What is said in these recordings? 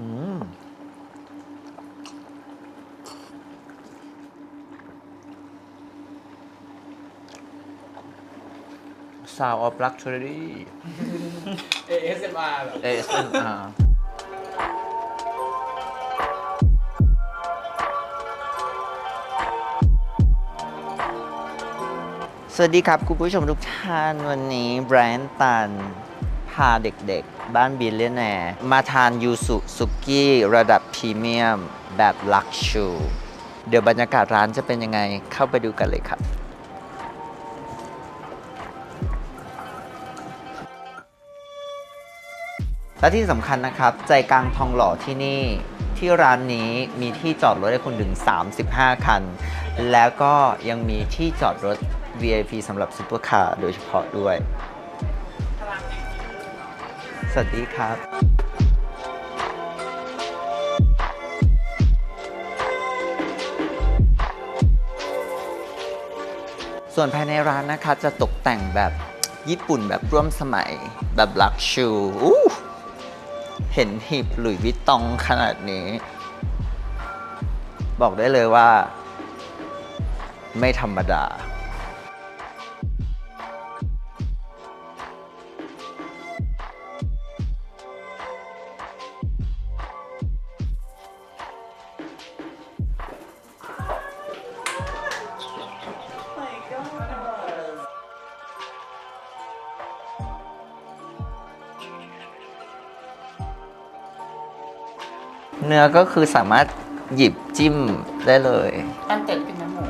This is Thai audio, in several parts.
อืม Sound of Luxury ASMR แบบ ASMR สวัสดีครับ คุณผู้ชมทุกท่าน วันนี้แบรนด์ตัน พาเด็กๆ บ้านบิลเลนแนร์มาทานยูสุสุกี้ระดับพรีเมียมแบบลักชูเดี๋ยวบรรยากาศร้านจะเป็นยังไงเข้าไปดูกันเลยครับและที่สำคัญนะครับ ใจกลางทองหล่อที่นี่ ที่ร้านนี้มีที่จอดรถให้คุณถึง 35 คัน แล้วก็ยังมีที่จอดรถ VIP สำหรับซุปเปอร์คาร์โดยเฉพาะด้วย สวัสดีครับส่วนภายในร้านนะคะจะตกแต่งแบบญี่ปุ่นแบบร่วมสมัยแบบลักชูเห็นหีบหลุยวิตตองขนาดนี้ บอกได้เลยว่า ไม่ธรรมดา เนื้อก็คือสามารถหยิบจิ้มได้เลยตั้งแต่เป็นน้ำหมู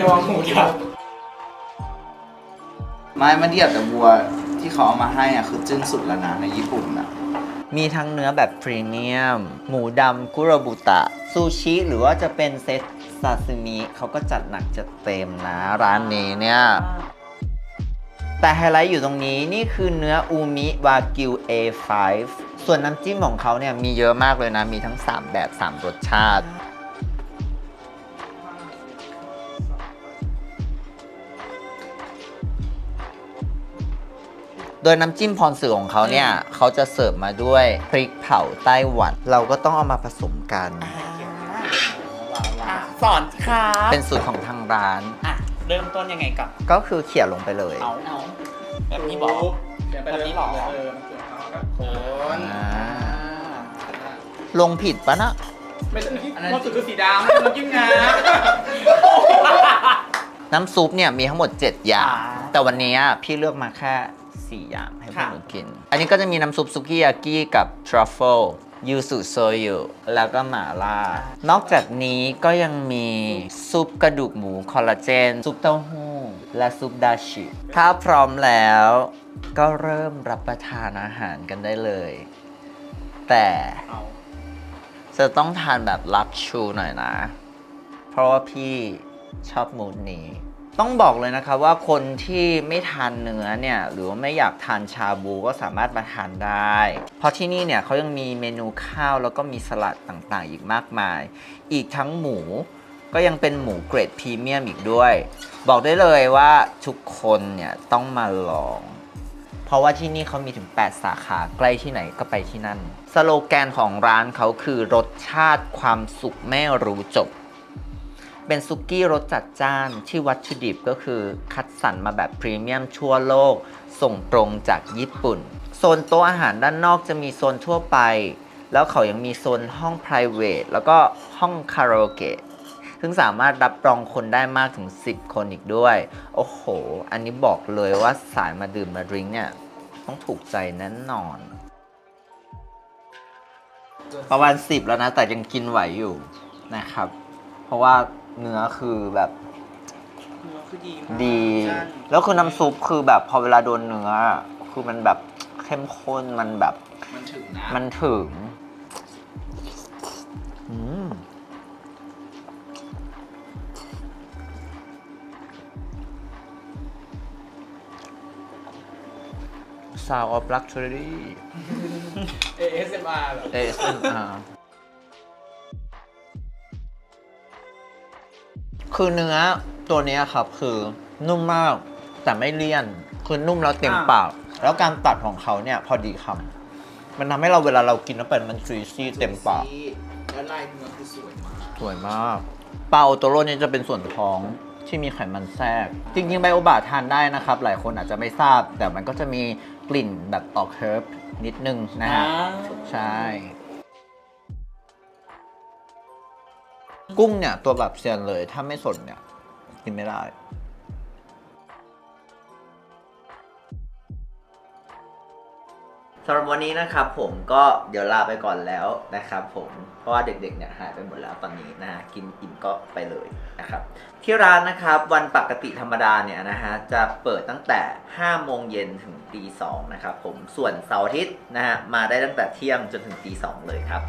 ระวังหูยับไม้มันเดียบแต่บัวที่เขาเอามาให้อะคือจึ้งสุดแล้วนะในญี่ปุ่นอะมีทั้งเนื้อแบบพรีเมียม หมูดำคุโรบุตะ ซูชิ หรือว่าจะเป็นเซตซาซิมิเขาก็จัดหนักจัดเต็มนะ ร้านนี้เนี่ย แต่ไฮไลท์อยู่ตรงนี้นี่คือเนื้ออูมิวากิว A5 ส่วนน้ำจิ้มของเขาเนี่ยมีเยอะมากเลยนะ มีทั้ง 3 แบบ 3 รสชาติ โดยน้ำจิ้มพรสื่อของเขาเนี่ยเขาจะเสิร์ฟมาด้วยพริกเผาไต้หวัน เราก็ต้องเอามาผสมกัน อะสอนครับเป็นสูตรของทางร้าน อะเริ่มต้นยังไงกับก็คือเขี่ยลงไปเลย เอาเอาแบบนี้บอกเดี๋ยวไปแบบนี้หรอ เออมันคือเขา ครับคนอ่า ลงผิดปะนะไม่ใช่ที่มอสุดคือสีดำไม่ใช่น้ำจิ้มงาน้ำซุปเนี่ยมีทั้งหมด 7 อย่าง อ่าแต่วันนี้พี่เลือกมาแค่ 4 อย่างให้พวกค่ะ หนูกิน อันนี้ก็จะมีน้ำซุปซุกี้ยากิกับทรัฟเฟิลยูสุโซยุแล้วก็หม่าล่านอกจากนี้ก็ยังมีซุปกระดูกหมูคอลลาเจน ซุปเต้าหู้ และซุปดาชิ ถ้าพร้อมแล้ว ก็เริ่มรับประทานอาหารกันได้เลย แต่จะต้องทานแบบลักชูหน่อยนะ เพราะว่าพี่ชอบมูดนี้ ต้องบอกเลยนะคะว่าคนที่ไม่ทานเนื้อเนี่ย หรือว่าไม่อยากทานชาบูก็สามารถมาทานได้ เพราะที่นี่เนี่ยเขายังมีเมนูข้าวแล้วก็มีสลัดต่างๆ อีกมากมาย อีกทั้งหมูก็ยังเป็นหมูเกรดพรีเมียมอีกด้วย บอกได้เลยว่าทุกคนเนี่ยต้องมาลอง เพราะว่าที่นี่เขามีถึง 8 สาขาใกล้ที่ไหนก็ไปที่นั่น สโลแกนของร้านเขาคือรสชาติความสุขไม่รู้จบ เป็นซุกี้รสจัดจ้านที่วัตถุดิบก็คือคัดสรรมาแบบพรีเมียมทั่วโลก ส่งตรงจากญี่ปุ่น โซนโต๊ะอาหารด้านนอกจะมีโซนทั่วไป แล้วเขายังมีโซนห้อง p r i v a t แล้วก็ห้องคาราโอเกะ ซึ่งสามารถรับรองคนได้มากถึง 10 คนอีกด้วย โอ้โห อันนี้บอกเลยว่าสายมาดื่มมาดริงก์เนี่ยต้องถูกใจแน่นอน ประมาณ 10 แล้วนะ แต่ยังกินไหวอยู่นะครับ เพราะว่าเนื้อคือแบบเนื้อคือดีมากดี ใช่แล้วคือน้ำซุปคือแบบพอเวลาโดนเนื้อ คือมันแบบเข้มข้นมันแบบ มันถึงนะมันถึง อืม Sound of Luxury ASMR แบบ ASMR คือเนื้อตัวเนี้ยครับคือนุ่มมากแต่ไม่เลี่ยน คือนุ่มแล้วเต็มปาก แล้วการตัดของเขาเนี่ยพอดีคมันทำให้เราเวลาเรากินแล้วเป็นมันซุยซี่เต็มปาก แล้วลายเนื้อคือสวยมาก สวยมากปลาโอโตโร่เนี่ยจะเป็นส่วนท้อง ที่มีไขมันแทรก จริงๆไบโอบะทานได้นะครับ หลายคนอาจจะไม่ทราบ แต่มันก็จะมีกลิ่นแบบออกเฮิร์บนิดนึงนะฮะใช่กุ้งเนี่ยตัวแบบเซียนเลยถ้าไม่สดเนี่ยกินไม่ได้ำหรับวันนี้นะครับผมก็เดี๋ยวลาไปก่อนแล้วนะครับผมเพราะว่าเด็กๆเนี่ยหายไปหมดแล้วตอนนี้นะฮะกินอิ่มก็ไปเลยนะครับที่ร้านนะครับวันปกติธรรมดาเนี่ยนะฮะจะเปิดตั้งแต่ 5 โมงเย็นถึงตี2นะครับผมส่วนเสาร์อาทิตย์นะฮะมาได้ตั้งแต่เที่ยงจนถึงตี2เลยครับ